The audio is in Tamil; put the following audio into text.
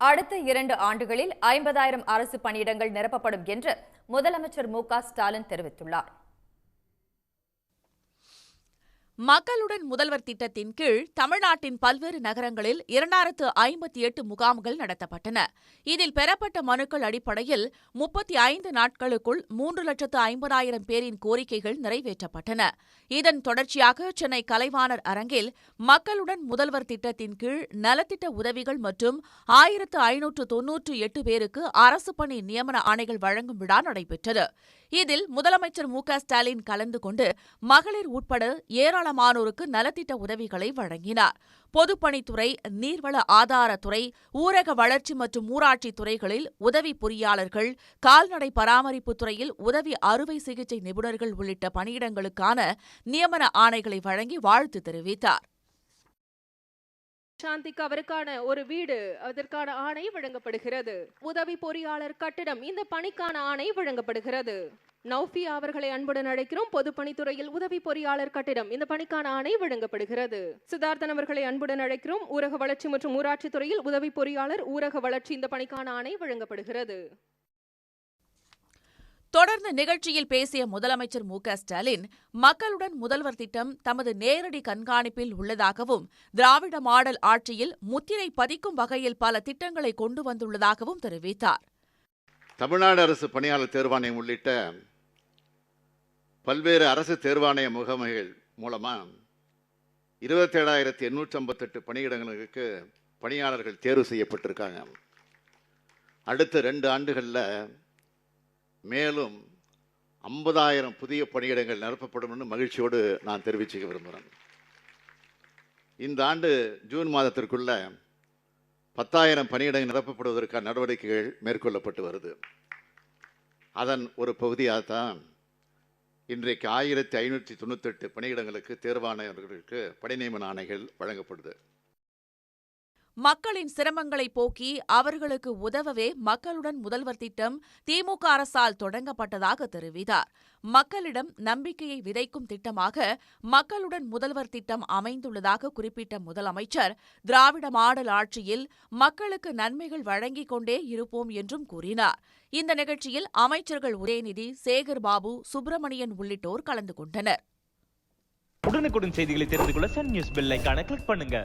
அடுத்த இரண்டு ஆண்டுகளில் ஐம்பதாயிரம் அரசு பணியிடங்கள் நிரப்பப்படும் என்று முதலமைச்சர் மு க ஸ்டாலின் தெரிவித்துள்ளார். மக்களுடன் முதல்வர் திட்டத்தின் கீழ் தமிழ்நாட்டின் பல்வேறு நகரங்களில் இரண்டாயிரத்து ஐம்பத்தி எட்டு முகாம்கள் நடத்தப்பட்டன. இதில் பெறப்பட்ட மனுக்கள் அடிப்படையில் முப்பத்தி ஐந்து நாட்களுக்குள் மூன்று லட்சத்து ஐம்பதாயிரம் பேரின் கோரிக்கைகள் நிறைவேற்றப்பட்டன. இதன் தொடர்ச்சியாக சென்னை கலைவாணர் அரங்கில் மக்களுடன் முதல்வர் திட்டத்தின் கீழ் நலத்திட்ட உதவிகள் மற்றும் ஆயிரத்து ஐநூற்று தொன்னூற்று எட்டு பேருக்கு அரசு பணி நியமன ஆணைகள் வழங்கும் விழா நடைபெற்றது. இதில் முதலமைச்சர் மு க ஸ்டாலின் கலந்து கொண்டு மகளிர் உட்பட ஏராளமானோருக்கு நலத்திட்ட உதவிகளை வழங்கினார். பொதுப்பணித்துறை நீர்வள ஆதாரத்துறை ஊரக வளர்ச்சி மற்றும் ஊராட்சி துறைகளில் உதவி பொறியாளர்கள் கால்நடை பராமரிப்பு துறையில் உதவி அறுவை சிகிச்சை நிபுணர்கள் உள்ளிட்ட பணியிடங்களுக்கான நியமன ஆணைகளை வழங்கி வாழ்த்து தெரிவித்தார். சாந்திக்கு அவருக்கான ஒரு வீடு அதற்கான ஆணை வழங்கப்படுகிறது. உதவி பொறியாளர் கட்டிடம் இந்த பணிக்கான ஆணை வழங்கப்படுகிறது. நௌஃபியா அவர்களை அன்புடன் அழைக்கிறோம். பொதுப்பணித்துறையில் உதவி பொறியாளர் கட்டிடம் இந்த பணிக்கான ஆணை வழங்கப்படுகிறது. சித்தார்த்தன் அவர்களை அன்புடன் அழைக்கிறோம். ஊரக வளர்ச்சி மற்றும் ஊராட்சி துறையில் உதவி பொறியாளர் ஊரக வளர்ச்சி இந்த பணிக்கான ஆணை வழங்கப்படுகிறது. தொடர்ந்து நிகழ்ச்சியில் பேசிய முதலமைச்சர் மு ஸ்டாலின் மக்களுடன் முதல்வர் திட்டம் தமது நேரடி கண்காணிப்பில் உள்ளதாகவும் திராவிட மாடல் ஆட்சியில் முத்திரை பதிக்கும் வகையில் பல திட்டங்களை கொண்டு வந்துள்ளதாகவும் தெரிவித்தார். தமிழ்நாடு அரசு பணியாளர் தேர்வாணையம் உள்ளிட்ட பல்வேறு அரசு தேர்வாணைய முகமைகள் மூலமாக இருபத்தேழாயிரத்தி எண்ணூற்றி ஐம்பத்தெட்டு பணியிடங்களுக்கு பணியாளர்கள் தேர்வு செய்யப்பட்டிருக்காங்க. அடுத்த ரெண்டு ஆண்டுகளில் மேலும் ஐம்பதாயிரம் புதிய பணியிடங்கள் நிரப்பப்படும் மகிழ்ச்சியோடு நான் தெரிவிச்சுக்க விரும்புகிறேன். இந்த ஆண்டு ஜூன் மாதத்திற்குள்ள பத்தாயிரம் பணியிடங்கள் நிரப்பப்படுவதற்கான நடவடிக்கைகள் மேற்கொள்ளப்பட்டு வருது. அதன் ஒரு பகுதியாக தான் இன்றைக்கு ஆயிரத்தி ஐநூற்றி தொண்ணூத்தெட்டு பணியிடங்களுக்கு தேர்வாணையர்களுக்கு பணி நியமன ஆணைகள் வழங்கப்படுது. மக்களின் சிரமங்களை போக்கி அவர்களுக்கு உதவவே மக்களுடன் முதல்வர் திட்டம் திமுக அரசால் தொடங்கப்பட்டதாக தெரிவித்தார். மக்களிடம் நம்பிக்கையை விதைக்கும் திட்டமாக மக்களுடன் முதல்வர் திட்டம் அமைந்துள்ளதாக குறிப்பிட்ட முதலமைச்சர் திராவிட மாடல் ஆட்சியில் மக்களுக்கு நன்மைகள் வழங்கிக் கொண்டே இருப்போம் என்றும் கூறினார். இந்த நிகழ்ச்சியில் அமைச்சர்கள் உதயநிதி சேகர் பாபு சுப்பிரமணியன் உள்ளிட்டோர் கலந்து கொண்டனர். உடனுக்குடன் செய்திகளை தெரிந்து கொள்ள சன் நியூஸ் பெல் கிளிக் பண்ணுங்க.